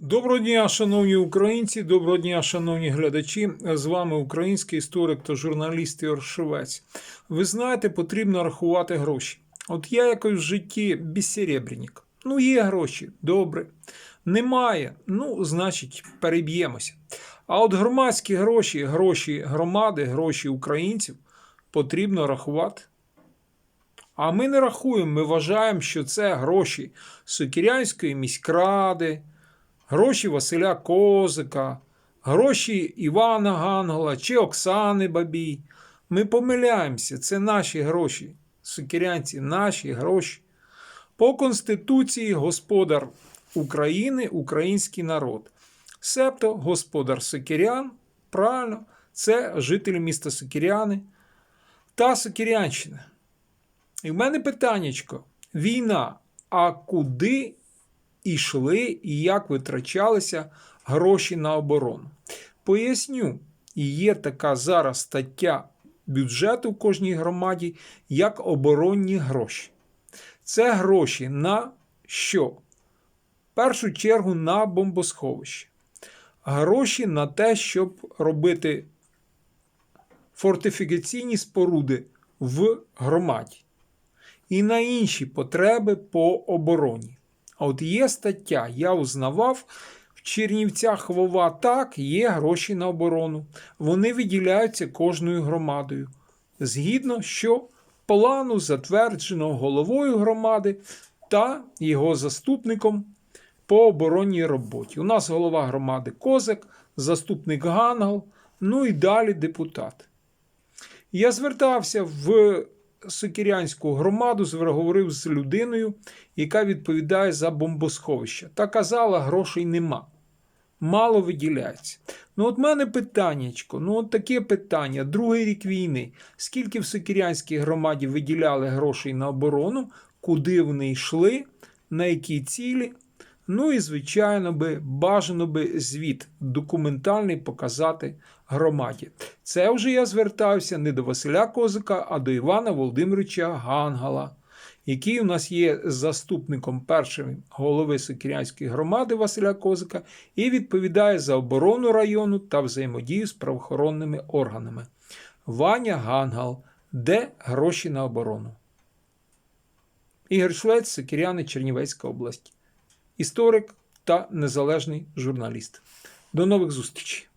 Доброго дня, шановні українці, доброго дня, шановні глядачі. З вами український історик та журналіст Ігор Шевець. Ви знаєте, потрібно рахувати гроші. От я якось в житті безсеребряник. Ну, є гроші, добре. Немає, ну, значить, переб'ємося. А от громадські гроші, гроші громади, гроші українців потрібно рахувати. А ми не рахуємо, ми вважаємо, що це гроші Сокірянської міськради, гроші Василя Козика, гроші Івана Гангола чи Оксани Бабій. Ми помиляємося, це наші гроші. Сокірянці, наші гроші. По Конституції господар України український народ. Себто господар Сокірян, правильно, це жителі міста Сокіряни та Сокірянщина. І в мене питаннячко: війна, а куди йшли і як витрачалися гроші на оборону? Поясню, є така зараз стаття бюджету в кожній громаді, як оборонні гроші. Це гроші на що? В першу чергу на бомбосховище. Гроші на те, щоб робити фортифікаційні споруди в громаді і на інші потреби по обороні. А от є стаття, я узнавав, в Чернівцях Вова так, є гроші на оборону. Вони виділяються кожною громадою. Згідно що плану, затвердженого головою громади та його заступником по оборонній роботі. У нас голова громади Козак, заступник Гангал, ну і далі депутат. Я звертався в Сокірянську громаду, говорив з людиною, яка відповідає за бомбосховище. Та казала, грошей нема. Мало виділяється. Ну, от мене питаннячко, ну от таке питання. Другий рік війни. Скільки в Сокірянській громаді виділяли грошей на оборону, куди вони йшли, на які цілі? Ну і, звичайно, би бажано би звіт документальний показати громаді. Це вже я звертався не до Василя Козика, а до Івана Володимировича Гангала, який у нас є заступником першої голови Сокірянської громади Василя Козика і відповідає за оборону району та взаємодію з правоохоронними органами. Ваня Гангал, де гроші на оборону? Ігор Швець, Сокіряни, Чернівецька область історик та незалежний журналіст. До нових зустрічей!